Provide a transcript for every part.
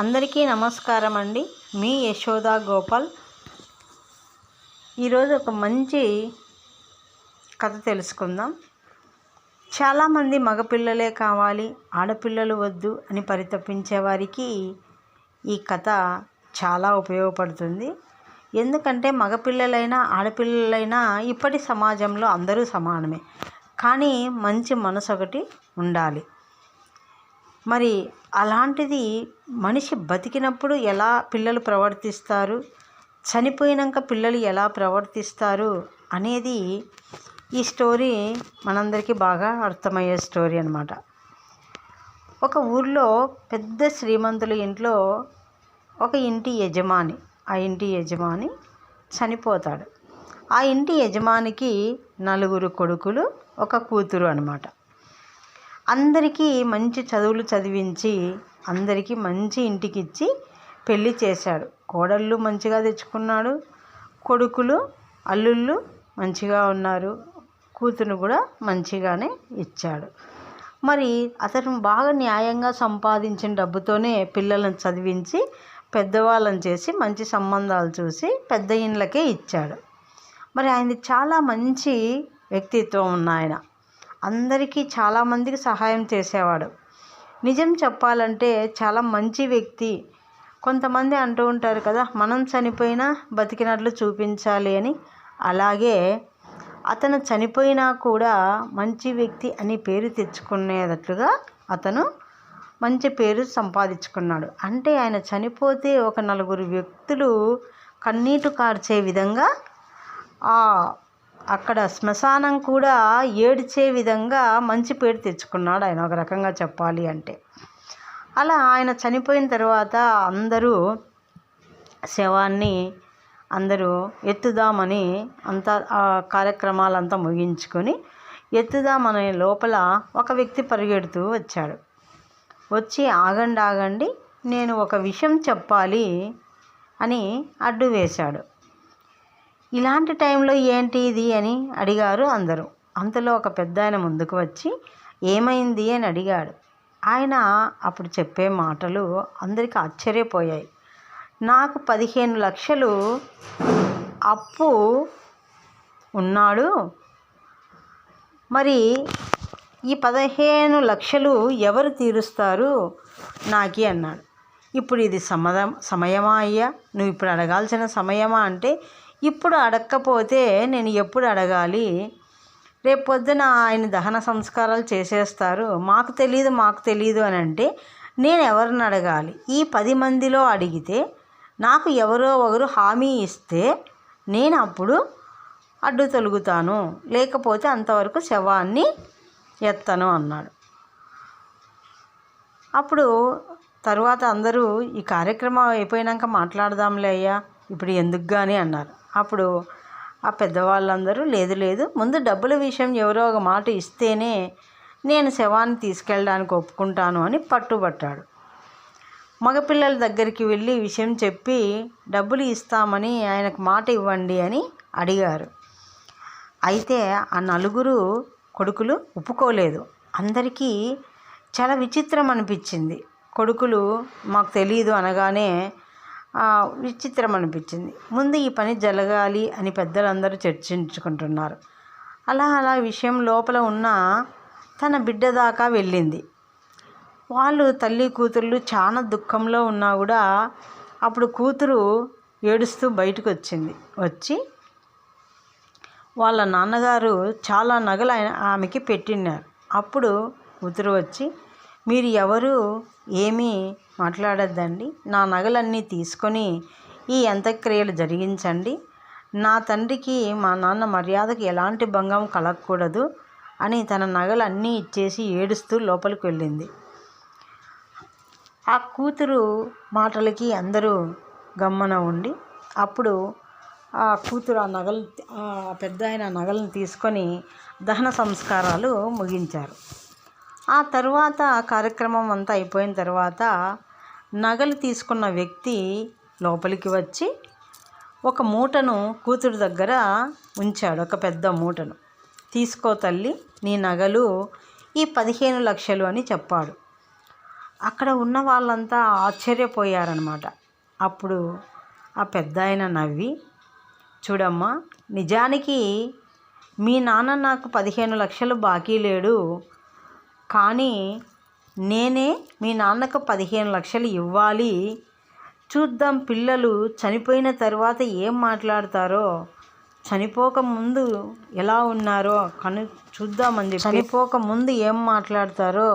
అందరికీ నమస్కారం అండి మీ యశోద గోపాల్. ఈరోజు ఒక మంచి కథ తెలుసుకుందాం. చాలామంది మగపిల్లలే కావాలి ఆడపిల్లలు వద్దు అని పరితపించే వారికి ఈ కథ చాలా ఉపయోగపడుతుంది. ఎందుకంటే మగపిల్లలైనా ఆడపిల్లలైనా ఇప్పటి సమాజంలో అందరూ సమానమే. కానీ మంచి మనసు ఒకటి ఉండాలి. మరి అలాంటిది మనిషి బతికినప్పుడు ఎలా పిల్లలు ప్రవర్తిస్తారు? చనిపోయినాక పిల్లలు ఎలా ప్రవర్తిస్తారు? అనేది ఈ స్టోరీ మనందరికీ బాగా అర్థమయ్యే స్టోరీ అనమాట ఒక ఊర్లో పెద్ద శ్రీమంతుల ఇంట్లో ఒక ఇంటి యజమాని ఆ ఇంటి యజమాని చనిపోతాడు. ఆ ఇంటి యజమానికి నలుగురు కొడుకులు ఒక కూతురు అనమాట అందరికీ మంచి చదువులు చదివించి అందరికీ మంచి ఇంటికి ఇచ్చి పెళ్ళి చేశాడు. కోడళ్ళు మంచిగా తెచ్చుకున్నాడు. కొడుకులు అల్లుళ్ళు మంచిగా ఉన్నారు. కూతురు కూడా మంచిగానే ఇచ్చాడు. మరి అతను బాగా న్యాయంగా సంపాదించిన డబ్బుతోనే పిల్లలను చదివించి పెద్దవాళ్ళని చేసి మంచి సంబంధాలు చూసి పెద్ద ఇండ్లకే ఇచ్చాడు. మరి ఆయనది చాలా మంచి వ్యక్తిత్వం ఉన్న ఆయన. అందరికీ చాలామందికి సహాయం చేసేవాడు. నిజం చెప్పాలంటే చాలా మంచి వ్యక్తి. కొంతమంది అంటూ ఉంటారు కదా మనం చనిపోయినా బతికినట్లు చూపించాలి అని. అలాగే అతను చనిపోయినా కూడా మంచి వ్యక్తి అని పేరు తెచ్చుకునేటట్లుగా అతను మంచి పేరు సంపాదించుకున్నాడు. అంటే ఆయన చనిపోతే ఒక నలుగురు వ్యక్తులు కన్నీటు కార్చే విధంగా ఆ అక్కడ శ్మశానం కూడా ఏడ్చే విధంగా మంచి పేరు తెచ్చుకున్నాడు ఆయన ఒక రకంగా చెప్పాలి అంటే. అలా ఆయన చనిపోయిన తర్వాత అందరూ శవాన్ని అందరూ ఎత్తుదామని అంతా కార్యక్రమాలంతా ముగించుకొని ఎత్తుదామనే లోపల ఒక వ్యక్తి పరిగెడుతూ వచ్చాడు. వచ్చి ఆగండి ఆగండి నేను ఒక విషయం చెప్పాలి అని అడ్డు వేశాడు. ఇలాంటి టైంలో ఏంటి ఇది అని అడిగారు అందరూ. అంతలో ఒక పెద్ద ఆయన ముందుకు వచ్చి ఏమైంది అని అడిగాడు. ఆయన అప్పుడు చెప్పే మాటలు అందరికీ ఆశ్చర్యపోయాయి. నాకు పదిహేను లక్షలు అప్పు ఉన్నాడు. మరి ఈ పదిహేను లక్షలు ఎవరు తీరుస్తారు? నాకి అన్నాడు. ఇప్పుడు ఇది సమద సమయమా అయ్యా? నువ్వు ఇప్పుడు అడగాల్సిన సమయమా అంటే ఇప్పుడు అడగకపోతే నేను ఎప్పుడు అడగాలి? రేపు పొద్దున ఆయన దహన సంస్కారాలు చేసేస్తారు. మాకు తెలియదు మాకు తెలియదు అని అంటే నేను ఎవరిని అడగాలి? ఈ పది మందిలో అడిగితే నాకు ఎవరో ఒకరు హామీ ఇస్తే నేను అప్పుడు అడ్డు తొలుగుతాను. లేకపోతే అంతవరకు శవాన్ని ఎత్తను అన్నాడు. అప్పుడు తర్వాత అందరూ ఈ కార్యక్రమం అయిపోయినాక మాట్లాడదాంలే అయ్యా ఇప్పుడు ఎందుకు కానీ అన్నారు. అప్పుడు ఆ పెద్దవాళ్ళందరూ లేదు లేదు ముందు డబ్బుల విషయం ఎవరో ఒక మాట ఇస్తేనే నేను శవాన్ని తీసుకెళ్ళడానికి ఒప్పుకుంటాను అని పట్టుబట్టాడు. మగపిల్లల దగ్గరికి వెళ్ళి విషయం చెప్పి డబ్బులు ఇస్తామని ఆయనకు మాట ఇవ్వండి అని అడిగారు. అయితే ఆ నలుగురు కొడుకులు ఒప్పుకోలేదు. అందరికీ చాలా విచిత్రం అనిపించింది. కొడుకులు మాకు తెలియదు అనగానే విచిత్రం అనిపించింది. ముందు ఈ పని జరగాలి అని పెద్దలందరూ చర్చించుకుంటున్నారు. అలా అలా విషయం లోపల ఉన్న తన బిడ్డ దాకా వెళ్ళింది. వాళ్ళు తల్లి కూతుర్లు చాలా దుఃఖంలో ఉన్నా కూడా అప్పుడు కూతురు ఏడుస్తూ బయటకు వచ్చింది. వచ్చి వాళ్ళ నాన్నగారు చాలా నగలు ఆమెకి పెట్టినారు. అప్పుడు కూతురు వచ్చి మీరు ఎవరు ఏమీ మాట్లాడద్దండి. నా నగలన్నీ తీసుకొని ఈ అంత్యక్రియలు జరిగించండి. నా తండ్రికి మా నాన్న మర్యాదకు ఎలాంటి భంగం కలగకూడదు అని తన నగలు అన్నీ ఇచ్చేసి ఏడుస్తూ లోపలికి వెళ్ళింది. ఆ కూతురు మాటలకి అందరూ గమ్మన ఉండి అప్పుడు ఆ కూతురు ఆ నగలు పెద్ద ఆయన నగలను తీసుకొని దహన సంస్కారాలు ముగించారు. ఆ తర్వాత కార్యక్రమం అంతా అయిపోయిన తర్వాత నగలు తీసుకున్న వ్యక్తి లోపలికి వచ్చి ఒక మూటను కూతురు దగ్గర ఉంచాడు. ఒక పెద్ద మూటను. తీసుకో తల్లి నీ నగలు ఈ పదిహేను లక్షలు అని చెప్పాడు. అక్కడ ఉన్న వాళ్ళంతా ఆశ్చర్యపోయారనమాట అప్పుడు ఆ పెద్ద ఆయన నవ్వి చూడమ్మా నిజానికి మీ నాన్న నాకు పదిహేను లక్షలు బాకీ లేడు. కానీ నేనే మీ నాన్నకు పదిహేను లక్షలు ఇవ్వాలి. చూద్దాం పిల్లలు చనిపోయిన తర్వాత ఏం మాట్లాడతారో. చనిపోక ముందు ఎలా ఉన్నారో కను చూద్దామని చెప్పి చనిపోక ముందు ఏం మాట్లాడతారో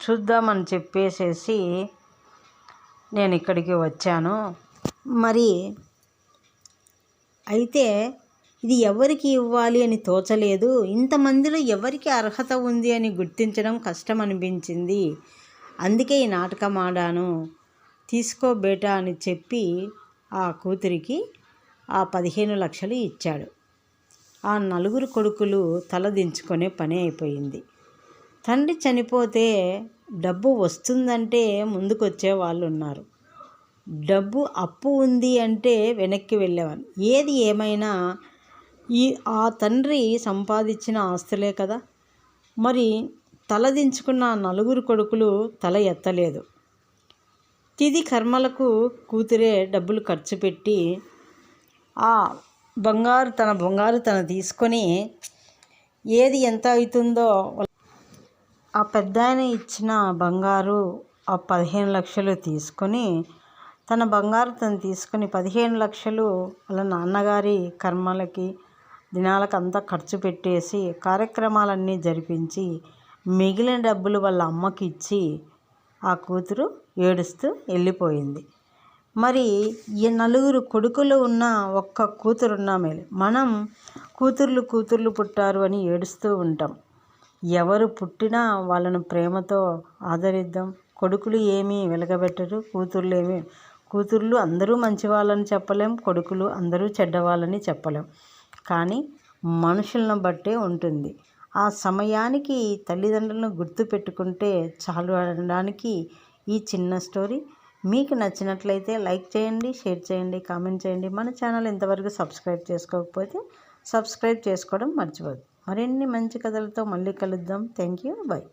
చూద్దామని చెప్పేసేసి నేను ఇక్కడికి వచ్చాను. మరి అయితే ఇది ఎవరికి ఇవ్వాలి అని తోచలేదు. ఇంతమందిలో ఎవరికి అర్హత ఉంది అని గుర్తించడం కష్టం అనిపించింది అందుకే ఈ నాటకం ఆడాను. తీసుకో బేటా అని చెప్పి ఆ కూతురికి ఆ పదిహేను లక్షలు ఇచ్చాడు. ఆ నలుగురు కొడుకులు తల దించుకునే పని అయిపోయింది. తండ్రి చనిపోతే డబ్బు వస్తుందంటే ముందుకొచ్చే వాళ్ళు ఉన్నారు డబ్బు అప్పు ఉంది అంటే వెనక్కి వెళ్ళేవారు. ఏది ఏమైనా ఈ ఆ తండ్రి సంపాదించిన ఆస్తులే కదా. మరి తలదించుకున్న నలుగురు కొడుకులు తల ఎత్తలేదు. తిది కర్మలకు కూతురే డబ్బులు ఖర్చు పెట్టి ఆ బంగారు తన బంగారు తన తీసుకొని ఏది ఎంత అవుతుందో ఆ పెద్ద ఆయన ఇచ్చిన బంగారు ఆ పదిహేను లక్షలు తీసుకొని తన బంగారు తను తీసుకొని పదిహేను లక్షలు వాళ్ళ నాన్నగారి కర్మలకి దినాలకంతా ఖర్చు పెట్టేసి కార్యక్రమాలన్నీ జరిపించి మిగిలిన డబ్బులు వాళ్ళ అమ్మకి ఇచ్చి ఆ కూతురు ఏడుస్తూ వెళ్ళిపోయింది. మరి ఈ నలుగురు కొడుకులు ఉన్న ఒక్క కూతురు ఉన్నా మేలు. మనం కూతుర్లు కూతుర్లు పుట్టారు అని ఏడుస్తూ ఉంటాం. ఎవరు పుట్టినా వాళ్ళను ప్రేమతో ఆదరిద్దాం. కొడుకులు ఏమీ వెలగబెట్టరు కూతుర్లు ఏమీ కూతుర్లు అందరూ మంచి వాళ్ళని చెప్పలేం కొడుకులు అందరూ చెడ్డవాళ్ళని చెప్పలేం. కానీ మనుషులను బట్టే ఉంటుంది. ఆ సమయానికి తల్లిదండ్రులను గుర్తు పెట్టుకుంటే చాలు అనడానికి ఈ చిన్న స్టోరీ. మీకు నచ్చినట్లయితే లైక్ చేయండి షేర్ చేయండి కామెంట్ చేయండి. మన ఛానల్ ఇంతవరకు సబ్స్క్రైబ్ చేసుకోకపోతే సబ్స్క్రైబ్ చేసుకోవడం మర్చిపోదు మరిన్ని మంచి కథలతో మళ్ళీ కలుద్దాం. Thank you. బాయ్